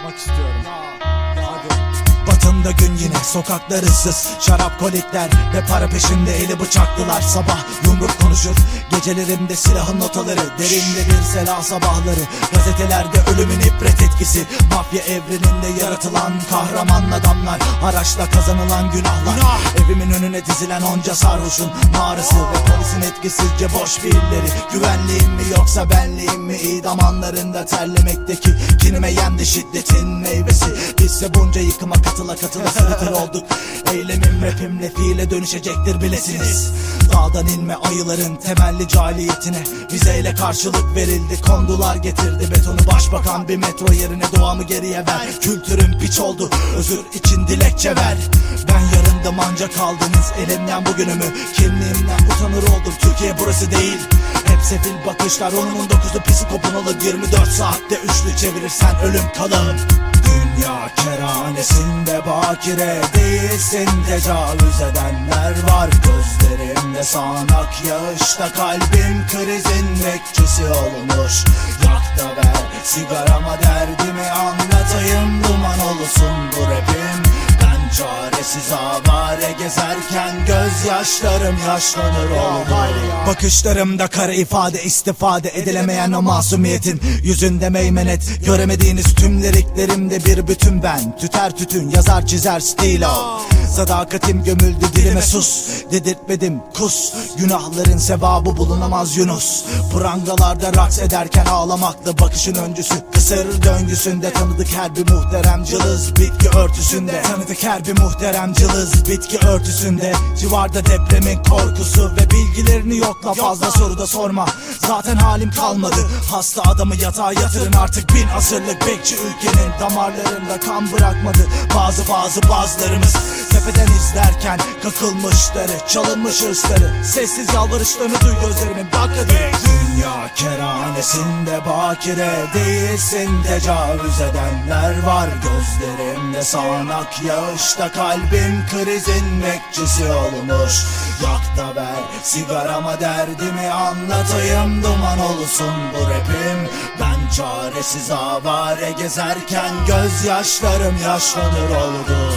açmak istiyorum. Batımda gün yine sokaklar ıssız Şarap kolikler ve para peşinde eli bıçaklılar. Sabah yumruk konuşur gecelerimde silahın notaları. Derinde bir sela sabahları Gazetelerde ölümün ibret etkisi. Mafya evreninde yaratılan kahraman adamlar. Araçla kazanılan günahlar. Evimin önüne dizilen onca sarhoşun mağarası Ve polisin etkisizce boş fiilleri. Güvenliğim mi yoksa benliğim mi? İdam anlarında terlemekteki Kinime yendi şiddetin meyvesi. Bizse bunca yıkıma katıla katıla sırıtır olduk. Eylemim rapimle fiile dönüşecektir bilesiniz. Dağdan inme ayıların temelli cahiliyetine. Vizeyle karşılık verildi kondular getirdi. Betonu başbakan bir metro yerine doğamı geriye ver. Kültürüm piç oldu özür için dilekçe ver. Ben yarındım ancak kaldınız elimden bugünümü. Kimliğimden utanır oldum Türkiye burası değil. Hep sefil bakışlar Onun dokuzu psikopun olur 24 saatte üçlü çevirirsen ölüm kalım Dünya kerhanesinde bakire değilsin. Tecavüz edenler var gözlerimde sağanak Yağışta kalbim krizin bekçisi olmuş. Yak da ver sigarama derdimi anlatayım Duman olsun bu rapim çaresiz avare gezerken gözyaşlarım yaşlanır oldu Bakışlarımda kara ifade istifade edilemeyen o masumiyetin Yüzünde meymenet göremediğiniz tüm liriklerimde bir bütün ben. Tüter tütün yazar çizer stilo Sadakatim gömüldü dilime sus. Dedirtmedim kus. Günahların sevabı bulunamaz Yunus. Prangalarda raks ederken ağlamakla bakışın öncüsü. Kısır döngüsünde tanıdık her bir muhterem cılız Bitki örtüsünde. Tanıdık her bir muhterem cılız Bitki örtüsünde. Civarda depremin korkusu Ve bilgilerini yokla. Fazla soru da sorma Zaten halim kalmadı. Hasta adamı yatağa yatırın artık. Bin asırlık bekçi ülkenin Damarlarında kan bırakmadı. Bazı bazı bazılarımız Tepeden izlerken kakılmışları Çalınmış hırsları. Sessiz yalvarışlarını duy gözlerimin bak hadi Dünya kerhanesinde bakire değilsin. Tecavüz edenler var gözlerimde. Sağanak Yağışta kalbim krizin bekçisi olmuş. Yak da ver sigarama derdimi anlatayım. Duman olsun bu rapim. Ben çaresiz avare gezerken Gözyaşlarım yaşlanır oldu